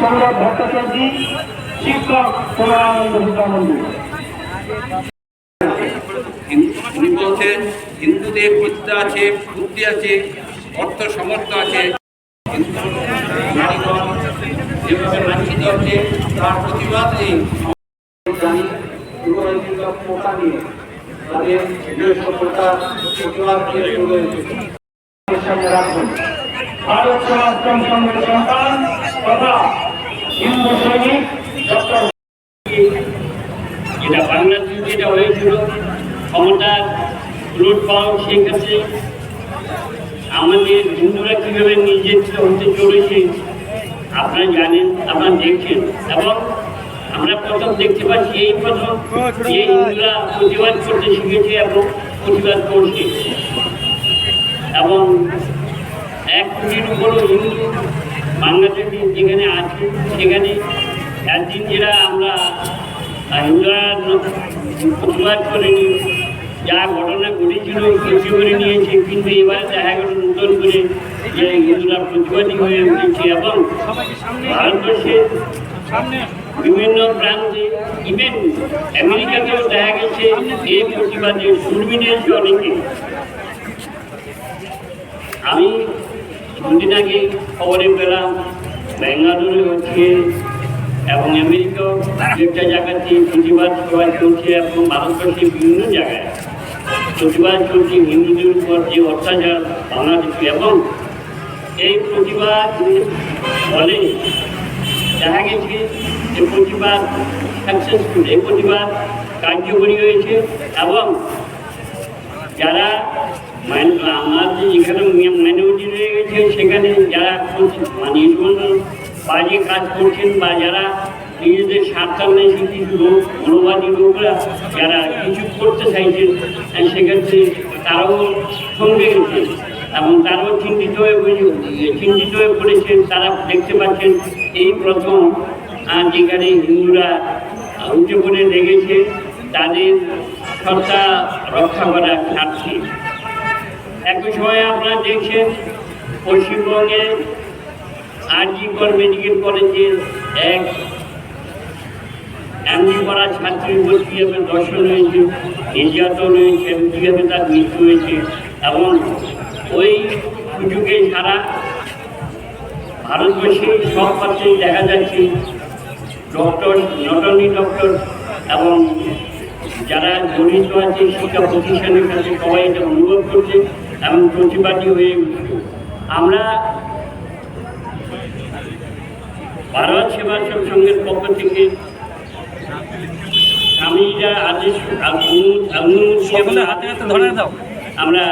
সৌরভ ভট্টাচার্য শিক্ষক উনি বলছেন হিন্দুদের বিদ্যা আছে বুদ্ধি আছে অর্থ সমর্থ আছে। যেভাবে লাঞ্ছিত হচ্ছে তার প্রতিবাদ নেই। নিয়ে তাদের যে প্রতিবাদ নিয়ে শুরু হয়েছে সামনে রাখবেন ভারত সমাজকর্ম সংঘের সন্তান তথা হিন্দু সৈনিক ডক্টর যেটা বাংলাদেশে যেটা হয়েছিল ক্ষমতার লুট পাওয়া সেক্ষেত্রে আমাদের হিন্দুরা কীভাবে নির্যাতিত হতে চলেছে আপনারা জানেন আপনারা দেখছেন এবং আমরা প্রথম দেখতে পাচ্ছি এই প্রথম যে হিন্দুরা প্রতিবাদ করতে শিখেছে এবং প্রতিবাদ করছে এবং এক কোটির উপরও হিন্দু বাংলাদেশে যেখানে আছে, সেখানে একদিন যেটা আমরা প্রতিবাদ করেনি, যা ঘটনা ঘটেছিল কিছু করে নিয়েছে, কিন্তু এবার দেখা গেল নতুন করে যে হিন্দুরা প্রতিবাদী হয়ে উঠেছে এবং ভারতবর্ষের বিভিন্ন প্রান্তে ইভেন আমেরিকাতেও দেখা গেছে এই প্রতিবাদে এসে অনেকে আমি আগে খবরে পেলাম, ব্যাঙ্গালুরু হচ্ছে এবং আমেরিকাও একটা জায়গাতে প্রতিবাদ সবাই চলছে এবং ভারতবর্ষের বিভিন্ন জায়গায়। প্রতিবাদ চলছে হিন্দুদের উপর যে অত্যাচার, বাংলাদেশে এবং এই প্রতিবাদ ফলে দেখা গেছে যে প্রতিবাদ সাকসেসফুল এই প্রতিবাদ কার্যকরী হয়েছে এবং যারা আমাদের যেখানে মাইনরিটি রয়ে গেছে সেখানে যারা মানে বাজে কাজ করছেন বা যারা নিজেদের স্বার্থান্বেষী কিছু লোক মনোবাদী লোকরা যারা কিছু করতে চাইছেন সেক্ষেত্রে তারাও সঙ্গে গেছে এবং তারাও চিন্তিত হয়ে চিন্তিত হয়ে পড়েছেন। তারা দেখতে পাচ্ছেন এই প্রথম যেখানে হিন্দুরা উঠে পড়ে লেগেছে, তাদের সত্তা রক্ষা করার স্বার্থে। একই সময় আপনারা দেখছেন, পশ্চিমবঙ্গে আরজিকর মেডিকেল কলেজের এক এমনি করা ছাত্রীর উপর কীভাবে দর্শন হয়েছে, নির্যাতন হয়েছে, কীভাবে তার মৃত্যু হয়েছে এবং ওই সুযোগে সারা ভারতবর্ষে সব ক্ষেত্রেই দেখা যাচ্ছে, ডক্টর নট অনলি ডক্টর এবং যারা জড়িত আছে, শিক্ষা প্রতিষ্ঠানের কাছে সবাই এটা অনুভব করছে। এবং প্রতিবাদী হয়ে উঠছে আমরা ভারত সেবাশ্রম সংঘের পক্ষ থেকে স্বামীরা আদেশ আমরা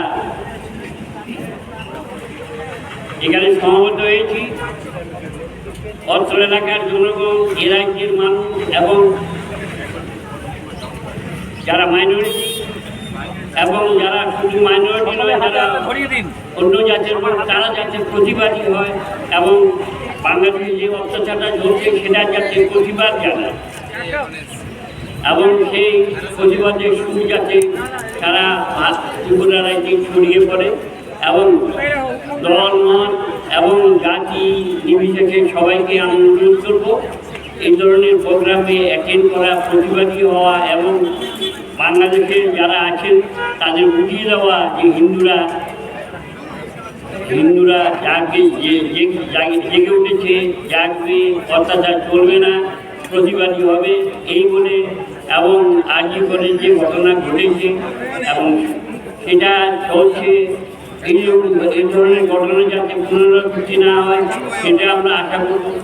এখানে সমাবেত হয়েছি। অত্র এলাকার জনগণ এ রাজ্যের মানুষ এবং যারা মাইনরিটি এবং যারা শুধু মাইনরিটি নয় যারা অন্য জাতির তারা যাতে প্রতিবাদী হয় এবং বাংলাদেশে যে অত্যাচারটা চলছে সেটা যাতে প্রতিবাদ জানায়। এবং সেই প্রতিবাদের সুর যাতে সারা ভাত ত্রিপুরা রাজ্যে ছড়িয়ে পড়ে এবং দল মত এবং জাতি নির্বিশেষে সবাইকে আমি অনুরোধ করব। এই ধরনের প্রোগ্রামে অ্যাটেন্ড করা প্রতিবাদী হওয়া এবং বাংলাদেশের যারা আছেন, তাদের বুঝিয়ে দেওয়া যে হিন্দুরা হিন্দুরা জাগবে জাগে- উঠেছে, জাগবে, অত্যাচার চলবে না, প্রতিবাদী হবে, এই বলে এবং আজই করে যে ঘটনা ঘটেছে এবং সেটা চলছে, এই ধরনের ঘটনা যাতে পুনরাবৃত্তি না হয়, সেটা আমরা আশা করব।